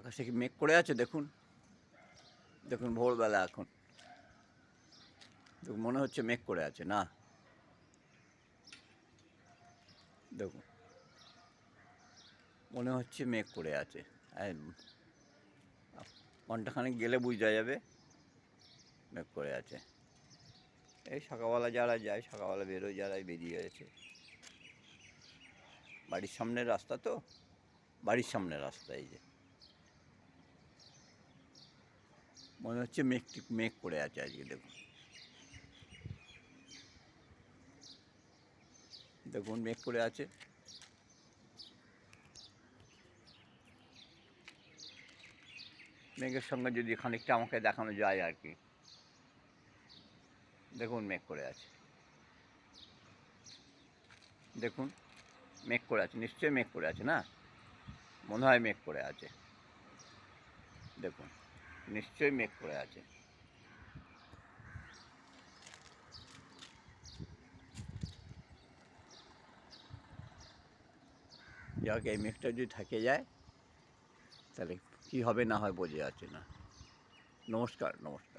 আকাশে কি মেঘ করে আছে? দেখুন। দেখুন ভোরবেলা এখন। দেখুন, মনে হচ্ছে মেঘ করে আছে, না? দেখুন। মনে হচ্ছে মেঘ করে আছে। ঘন্টাখানেক গেলে বোঝা যাবে মেঘ করে আছে। এই সকালবেলা যারা যায় সকালবেলা বেরোয় যারা বেরিয়ে আছে বাড়ির সামনের রাস্তা তো? বাড়ির সামনের রাস্তা এই যে। মনে হচ্ছে মেঘ মেঘ করে আছে আজকে, দেখুন। দেখুন, মেঘ করে আছে। মেঘের সঙ্গে যদি খানিকটা আমাকে দেখানো যায় আর কি। দেখুন, মেঘ করে আছে। দেখুন, মেঘ করে আছে। নিশ্চয়ই মেঘ করে আছে না? মনে হয় মেঘ করে আছে। দেখুন। নিশ্চয়ই মেঘ করে আছে। যাক, এই মেঘটা যদি থেকে যায়, তাহলে কী হবে না হয় বোঝা যাচ্ছে না। নমস্কার নমস্কার।